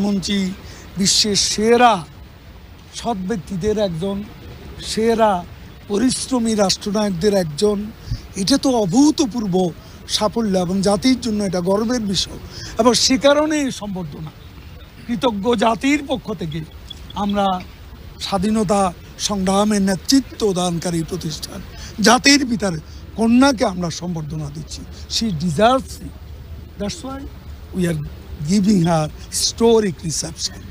শুনছি বিশ্বের সেরা সৎ ব্যক্তিদের একজন, সেরা পরিশ্রমী রাষ্ট্রনায়কদের একজন। এটা তো অভূতপূর্ব সাফল্য এবং জাতির জন্য এটা গর্বের বিষয়। এবং সে কারণে সম্বর্ধনা। কৃতজ্ঞ জাতির পক্ষ থেকে আমরা স্বাধীনতা সংগ্রামের নেতৃত্ব দানকারী প্রতিষ্ঠান, জাতির পিতার কন্যাকে আমরা সম্বর্ধনা দিচ্ছি। She deserves that's why we are giving her historic reception.